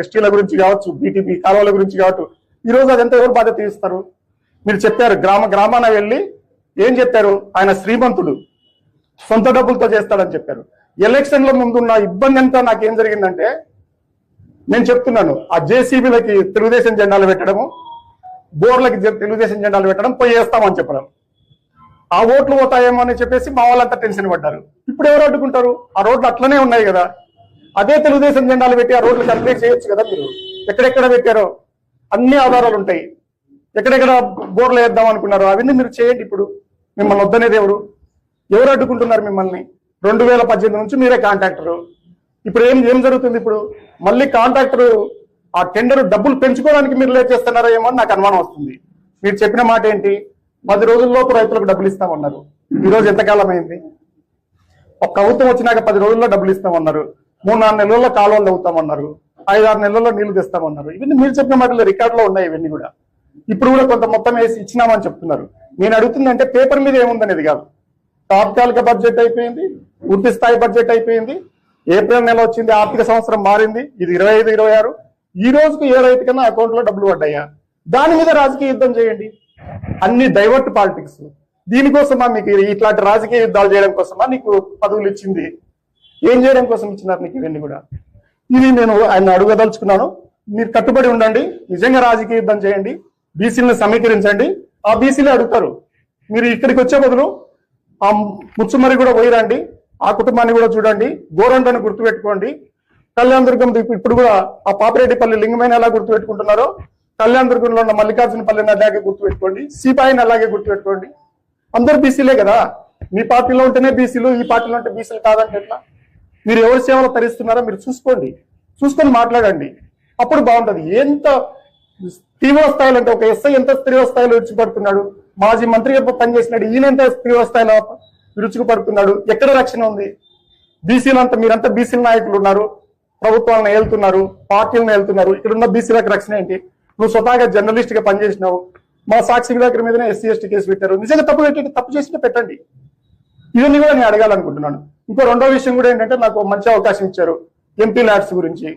ఎస్టీల గురించి కావచ్చు బీటీపీ కాలువల గురించి కావచ్చు ఈరోజు అదంతా ఎవరు బాధ్యత తీస్తారు మీరు చెప్పారు గ్రామ గ్రామాన వెళ్ళి ఏం చెప్పారు? ఆయన శ్రీమంతుడు సొంత డబ్బులతో చేస్తాడని చెప్పారు. ఎలక్షన్ల ముందున్న ఇబ్బంది అంతా నాకేం జరిగిందంటే నేను చెప్తున్నాను ఆ జేసీబీలకి తెలుగుదేశం జెండాలు పెట్టడము బోర్లకి తెలుగుదేశం జెండాలు పెట్టడం పోయి వేస్తామని చెప్పడం. ఆ ఓట్లు పోతాయేమో అని చెప్పేసి మా వాళ్ళంతా టెన్షన్ పడ్డారు. ఇప్పుడు ఎవరు అడ్డుకుంటారు? ఆ రోడ్లు అట్లనే ఉన్నాయి కదా. అదే తెలుగుదేశం జెండాలు పెట్టి ఆ రోడ్లు కంప్లీట్ చేయొచ్చు కదా మీరు? ఎక్కడెక్కడ పెట్టారో? అన్ని ఆధారాలు ఉంటాయి. ఎక్కడెక్కడ బోర్లు వేద్దాం అనుకున్నారో అవన్నీ మీరు చేయండి ఇప్పుడు. మిమ్మల్ని వద్దనేది ఎవరు? ఎవరు అడ్డుకుంటున్నారు మిమ్మల్ని? రెండు వేల పద్దెనిమిది నుంచి మీరే కాంట్రాక్టరు. ఇప్పుడు ఏం ఏం జరుగుతుంది ఇప్పుడు? మళ్ళీ కాంట్రాక్టర్ ఆ టెండర్ డబ్బులు పెంచుకోవడానికి మీరు లేట్ చేస్తున్నారో ఏమో అని నాకు అనుమానం వస్తుంది. మీరు చెప్పిన మాట ఏంటి? పది రోజుల్లోపు రైతులకు డబ్బులు ఇస్తామన్నారు. ఈరోజు ఎంతకాలం అయింది ఒక ప్రభుత్వం వచ్చినాక పది రోజుల్లో డబ్బులు ఇస్తామన్నారు. మూడు నాలుగు నెలల్లో కాలువలు తవ్వుతామన్నారు. ఐదు ఆరు నెలల్లో నీళ్ళు తెస్తామన్నారు. ఇవన్నీ మీరు చెప్పిన మాటలు రికార్డులో ఉన్నాయి ఇవన్నీ కూడా. ఇప్పుడు కూడా కొంత మొత్తం వేసి ఇచ్చినామని చెప్తున్నారు. నేను అడుగుతుందంటే పేపర్ మీద ఏముందనేది కాదు. తాత్కాలిక బడ్జెట్ అయిపోయింది పూర్తి స్థాయి బడ్జెట్ అయిపోయింది. ఏప్రిల్ నెల వచ్చింది ఆర్థిక సంవత్సరం మారింది. ఇది ఇరవై ఐదు ఇరవై ఆరు. ఈ రోజుకు ఏ రైతు కన్నా అకౌంట్లో డబ్బులు పడ్డాయా? దాని మీద రాజకీయ యుద్ధం చేయండి. అన్ని డైవర్ట్ పాలిటిక్స్. దీనికోసమా మీకు ఇట్లాంటి రాజకీయ యుద్ధాలు చేయడం కోసమా నీకు పదవులు ఇచ్చింది? ఏం చేయడం కోసం ఇచ్చినారు నీకు ఇవన్నీ కూడా? ఇది నేను ఆయన అడుగదలుచుకున్నాను. మీరు కట్టుబడి ఉండండి నిజంగా రాజకీయ యుద్ధం చేయండి బీసీలను సమీకరించండి. ఆ బీసీలే అడుగుతారు. మీరు ఇక్కడికి వచ్చే బదులు ఆ ముచ్చుమరి కూడా పోయిరండి ఆ కుటుంబాన్ని కూడా చూడండి గోరంటను గుర్తుపెట్టుకోండి. కళ్యాణ్ దుర్గం ఇప్పుడు కూడా ఆ పాపిరెడ్డిపల్లి లింగమైన ఎలా గుర్తుపెట్టుకుంటున్నారో కళ్యాణ్ దుర్గంలో ఉన్న మల్లికార్జున పల్లెని అలాగే గుర్తుపెట్టుకోండి సిపాయిని అలాగే గుర్తుపెట్టుకోండి. అందరు బీసీలే కదా? మీ పార్టీలో ఉంటేనే బీసీలు ఈ పార్టీలో ఉంటే బీసీలు కాదంటే ఎట్లా? మీరు ఎవరి సేవలు తరిస్తున్నారో మీరు చూసుకోండి. చూసుకొని మాట్లాడండి. అప్పుడు బాగుంటుంది. ఎంత తీవ్ర స్థాయిలో అంటే ఒక ఎస్ఐ ఎంత తీవ్ర స్థాయిలో విరుచుకుపడుతున్నాడు మాజీ మంత్రిగా పనిచేసినాడు ఈయన ఎంత తీవ్ర స్థాయిలో విరుచుకుపడుతున్నాడు ఎక్కడ రక్షణ ఉంది? బీసీలంతా మీరంతా బీసీల నాయకులు ఉన్నారు. ప్రభుత్వాలను ఏళ్తున్నారు పార్టీలను ఏళ్తున్నారు ఇక్కడ ఉన్న బీసీలకు రక్షణ ఏంటి? నువ్వు స్వతహాగా జర్నలిస్ట్గా పనిచేసినావు. మా సాక్షి విలేకరి మీదనే ఎస్సీ ఎస్టీ కేసు పెట్టారు. నిజంగా తప్పు పెట్టి తప్పు చేసినా పెట్టండి. ఇవన్నీ కూడా నేను అడగాలనుకుంటున్నాను. ఇంకో రెండో విషయం కూడా ఏంటంటే నాకు మంచి అవకాశం ఇచ్చారు ఎంపీ ల్యాడ్స్ గురించి.